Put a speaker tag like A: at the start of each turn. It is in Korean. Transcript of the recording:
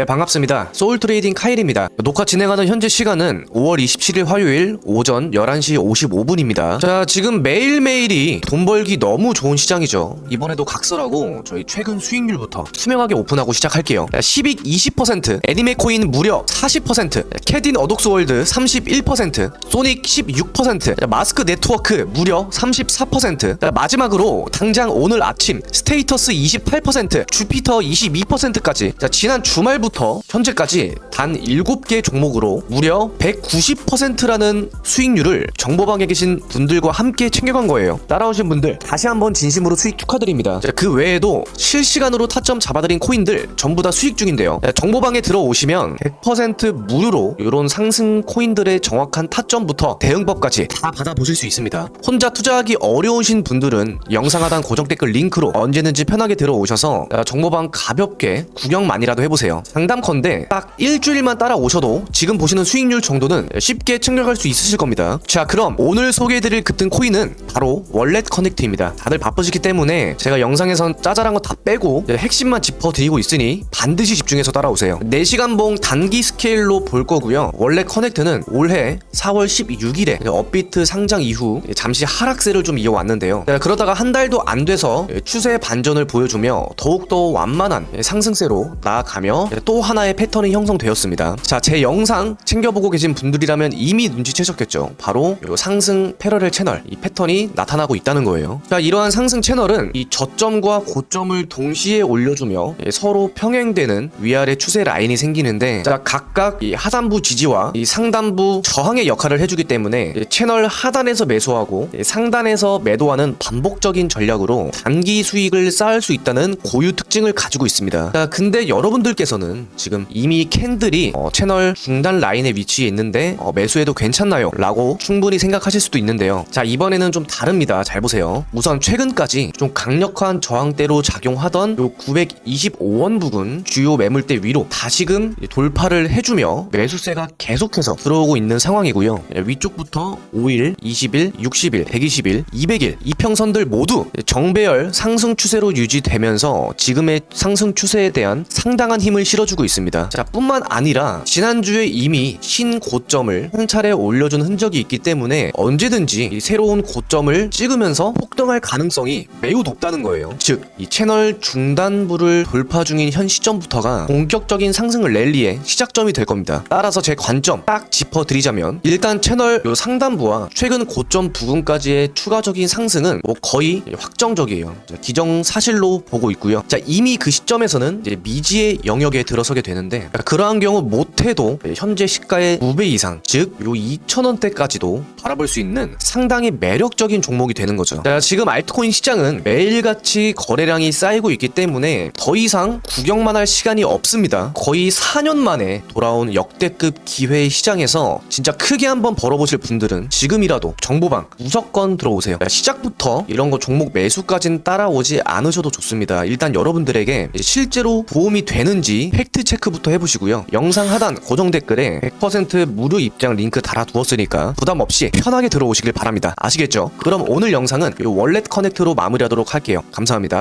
A: 네, 반갑습니다. 소울 트레이딩 카일입니다. 녹화 진행하는 현재 시간은 5월 27일 화요일 오전 11시 55분입니다. 자, 지금 매일매일이 돈 벌기 너무 좋은 시장이죠. 이번에도 각설하고 저희 최근 수익률부터 투명하게 오픈하고 시작할게요. 자, 12, 20%, 애니메 코인 무려 40%, 캐딘 어독스월드 31%, 소닉 16%, 자, 마스크 네트워크 무려 34%, 자, 마지막으로 당장 오늘 아침 스테이터스 28%, 주피터 22%까지 자, 지난 주말부터 현재까지 단 7개 종목으로 무려 190%라는 수익률을 정보방에 계신 분들과 함께 챙겨간 거예요. 따라오신 분들 다시 한번 진심으로 수익 축하드립니다. 자, 그 외에도 실시간으로 타점 잡아드린 코인들 전부 다 수익 중인데요. 자, 정보방에 들어오시면 100% 무료로 이런 상승 코인들의 정확한 타점부터 대응법까지 다 받아보실 수 있습니다. 혼자 투자하기 어려우신 분들은 영상 하단 고정 댓글 링크로 언제든지 편하게 들어오셔서 자, 정보방 가볍게 구경만이라도 해보세요. 상담컨대 딱 일주일만 따라오셔도 지금 보시는 수익률 정도는 쉽게 챙겨갈 수 있으실 겁니다. 자 그럼 오늘 소개해드릴 급등 코인은 바로 월렛 커넥트입니다. 다들 바쁘시기 때문에 제가 영상에선 짜잘한 거 다 빼고 핵심만 짚어드리고 있으니 반드시 집중해서 따라오세요. 4시간 봉 단기 스케일로 볼 거고요. 월렛 커넥트는 올해 4월 16일에 업비트 상장 이후 잠시 하락세를 좀 이어왔는데요. 자, 그러다가 한 달도 안 돼서 추세 반전을 보여주며 더욱더 완만한 상승세로 나아가며 또 하나의 패턴이 형성되었습니다. 자, 제 영상 챙겨보고 계신 분들이라면 이미 눈치채셨겠죠. 바로 요 상승 패러렐 채널 이 패턴이 나타나고 있다는 거예요. 자, 이러한 상승 채널은 이 저점과 고점을 동시에 올려주며 예, 서로 평행되는 위아래 추세 라인이 생기는데 자, 각각 이 하단부 지지와 이 상단부 저항의 역할을 해주기 때문에 이 채널 하단에서 매수하고 이 상단에서 매도하는 반복적인 전략으로 단기 수익을 쌓을 수 있다는 고유 특징을 가지고 있습니다. 자, 근데 여러분들께서는 지금 이미 캔들이 어, 채널 중단 라인에 위치해 있는데 어, 매수해도 괜찮나요? 라고 충분히 생각하실 수도 있는데요. 자, 이번에는 좀 다릅니다. 잘 보세요. 우선 최근까지 좀 강력한 저항대로 작용하던 요 925원 부근 주요 매물대 위로 다시금 돌파를 해주며 매수세가 계속해서 들어오고 있는 상황이고요. 예, 위쪽부터 5일, 20일, 60일, 120일, 200일 이평선들 모두 정배열 상승 추세로 유지되면서 지금의 상승 추세에 대한 상당한 힘을 실어주 고 있습니다. 자, 뿐만 아니라 지난주에 이미 신고점을 한 차례 올려준 흔적이 있기 때문에 언제든지 이 새로운 고점을 찍으면서 폭등할 가능성이 매우 높다는 거예요. 즉, 이 채널 중단부를 돌파 중인 현 시점부터가 본격적인 상승을 랠리의 시작점이 될 겁니다. 따라서 제 관점 딱 짚어드리자면 일단 채널 요 상단부와 최근 고점 부근까지의 추가적인 상승은 뭐 거의 확정적이에요. 자, 기정 사실로 보고 있고요. 자 이미 그 시점에서는 미지의 영역에 들어서게 되는데 자, 그러한 경우 못해도 현재 시가의 2배 이상 즉 요 2,000원대까지도 바라볼 수 있는 상당히 매력적인 종목이 되는 거죠. 자 지금 알트코인 시장은 매일같이 거래량이 쌓이고 있기 때문에 더 이상 구경만 할 시간이 없습니다. 거의 4년 만에 돌아온 역대급 기회 시장에서 진짜 크게 한번 벌어보실 분들은 지금이라도 정보방 무조건 들어오세요. 시작부터 이런 거 종목 매수까진 따라오지 않으셔도 좋습니다. 일단 여러분들에게 실제로 도움이 되는지 팩트 체크부터 해보시고요. 영상 하단 고정 댓글에 100% 무료 입장 링크 달아두었으니까 부담 없이 편하게 들어오시길 바랍니다. 아시겠죠? 그럼 오늘 영상은 이 월렛 커넥트로 마무리하도록 할게요. 감사합니다.